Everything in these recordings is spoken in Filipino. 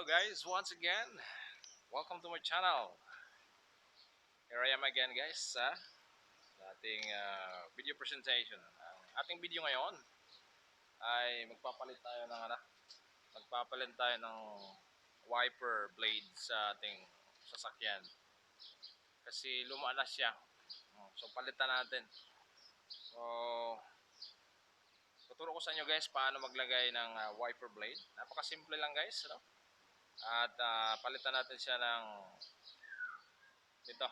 guys, once again, welcome to my channel. Here I am again guys sa ating ah, video presentation. Ang ating video ngayon ay magpapalit tayo ng ano, magpapalit tayo ng wiper blade sa ating sasakyan. Kasi luma na siya. So palitan natin. So Tuturo ko sa inyo guys paano maglagay ng ah, wiper blade. Napakasimple lang guys, no? At ah, palitan natin siya ng dito.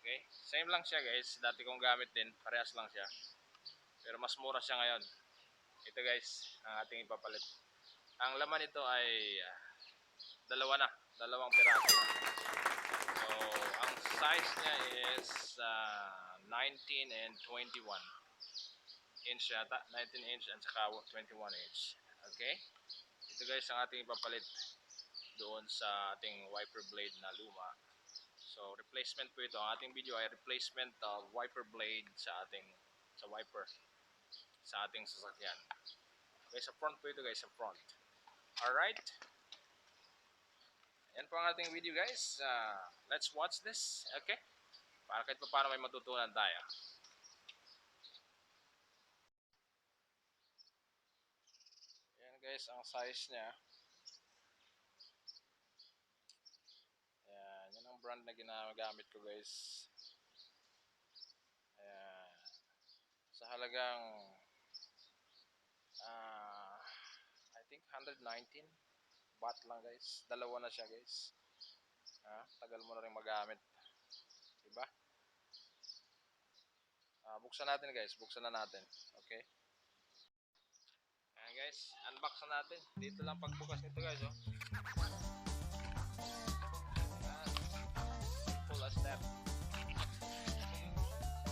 Okay? Same lang siya guys. Dati kong gamit din, parehas lang siya. Pero mas mura siya ngayon. Ito guys, ang ating ipapalit. Ang laman nito ay ah, dalawa na, dalawang piraso. So, ang size niya is ah, 19 and 21 inch yata, 19 inch at saka 21 inch. Okay? Ito guys ang ating ipapalit doon sa ating wiper blade na luma. So, replacement po ito. Ang ating video ay replacement of wiper blade sa ating sa wiper sa ating sasakyan. Okay, sa front po ito guys, sa front. Alright? Yan po ang ating video guys. Uh, let's watch this. Okay? Para kahit pa paano may matutunan tayo. Yan guys, ang size niya. Ayan, yan ang brand na ginagamit ko guys. Ayan. Sa halagang ah I think 119 baht lang guys. Dalawa na siya guys. Ha, tagal mo na rin magamit. Diba? Ah, buksan natin guys, buksan na natin. Okay? Ayan guys, unbox na natin. Dito lang pagbukas nito guys, oh. As that.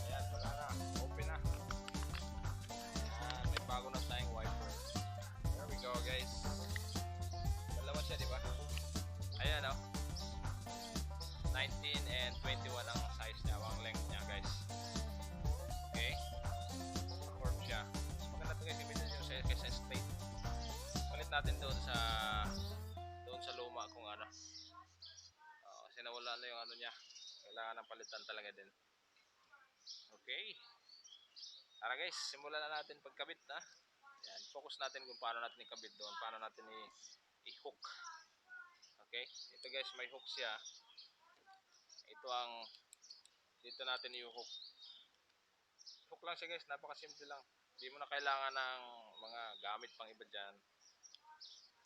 Ayan, wala na. Open na. Ayan, may bago na tayong wiper. There we go guys. Dalawa siya, di ba? Ayan, oh. 19 and 21 ang size niya, ang length niya guys. Okay? Curve siya. Mas maganda ito guys, gamitin nyo sa kaysa straight. Palit natin doon sa doon sa luma kung ano. Uh, kasi nawala na yung ano niya. Kailangan ng palitan talaga din. Okay. Tara guys, simulan na natin pagkabit ha. Yan, focus natin kung paano natin ikabit doon, paano natin i-hook. Okay? Ito guys, may hook siya. Ito ang dito natin i-hook. Hook lang siya guys, napakasimple lang. Hindi mo na kailangan ng mga gamit pang iba dyan.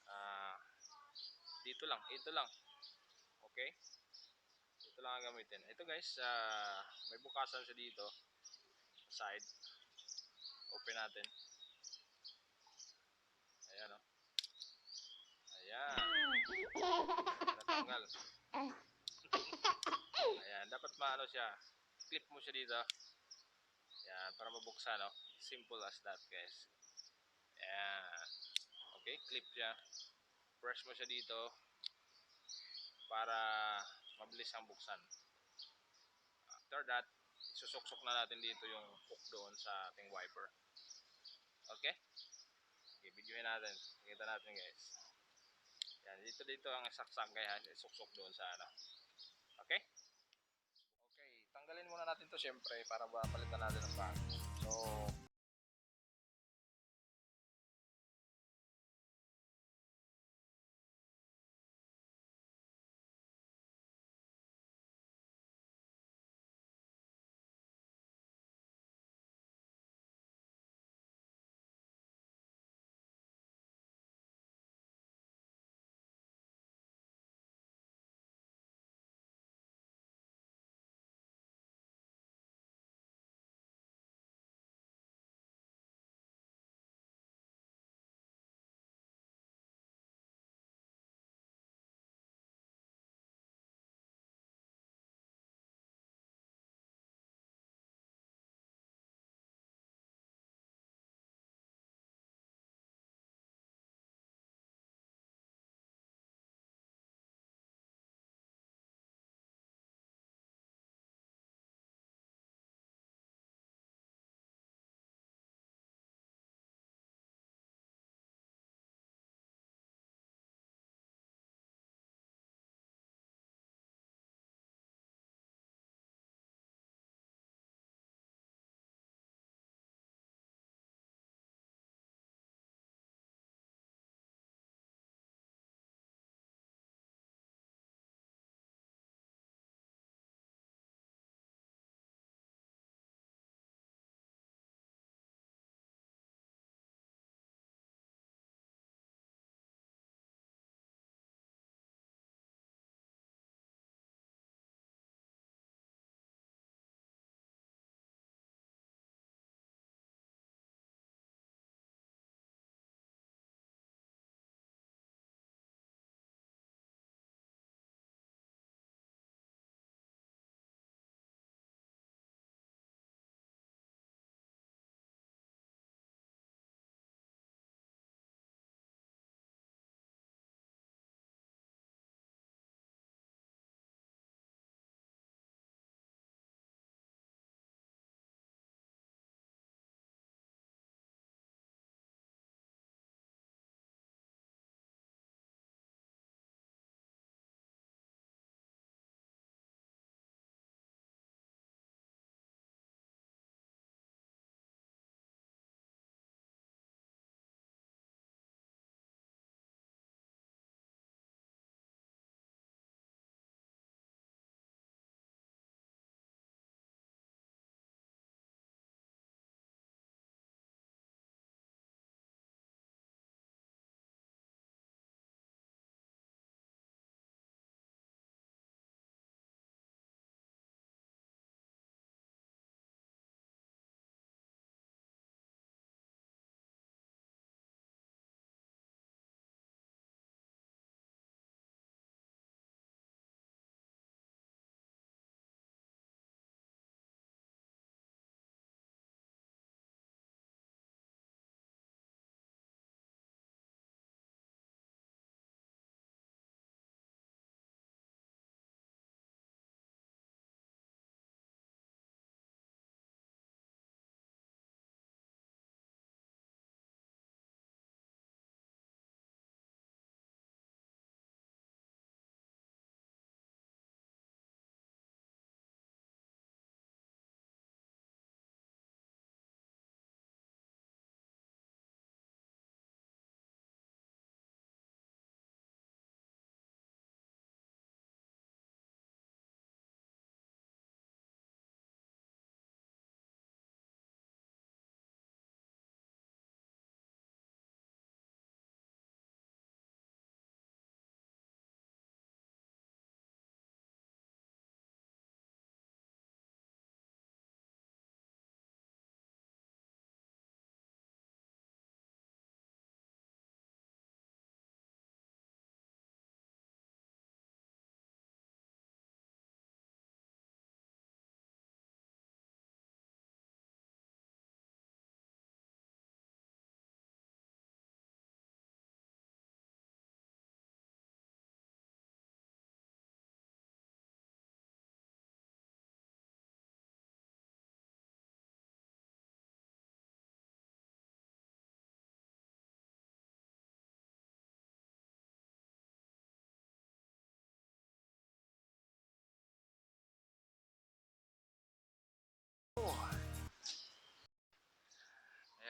Ah, dito lang, ito lang. Okay? Ito lang ang gamitin. Ito guys, ah, may bukasan siya dito. Side. Open natin. Ayan o. Ayan. Natanggal. Ayan, dapat maano siya. Clip mo siya dito. Ayan, para mabuksan, no? Simple as that, guys. Ayan. Okay, clip siya. Press mo siya dito para mabilis ang buksan. After that, susuksok na natin dito yung hook doon sa ating wiper. Okay? Okay, videoin natin. Kita natin, guys. Yan, dito dito ang saksak kaya suksok doon sa ano. Okay? Okay, tanggalin muna natin to syempre para palitan natin ng bago. So,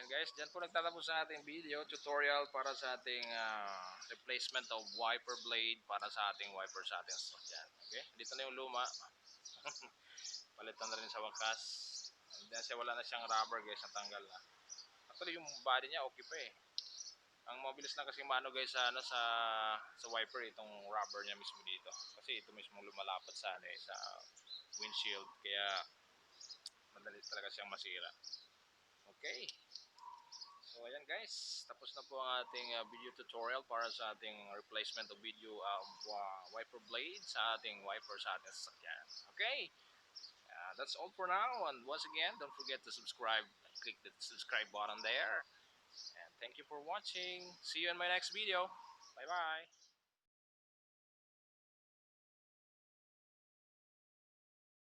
guys, dyan po nagtatapos sa ating video tutorial para sa ating ah, replacement of wiper blade para sa ating wiper sa ating sasakyan. Okay? Dito na yung luma. Palitan na rin sa wakas. And then wala na siyang rubber guys, natanggal na. Actually yung body niya okay pa eh. Ang mabilis lang kasi mano guys sa ano sa sa wiper itong rubber niya mismo dito. Kasi ito mismo lumalapat sa ano eh, sa windshield kaya madali talaga siyang masira. Okay. So ayan guys, tapos na po ang ating uh, video tutorial para sa ating replacement of video um, wiper blade sa ating wiper sa ating sasakyan. Okay? Uh, that's all for now and once again, don't forget to subscribe. Click the subscribe button there. And thank you for watching. See you in my next video. Bye bye.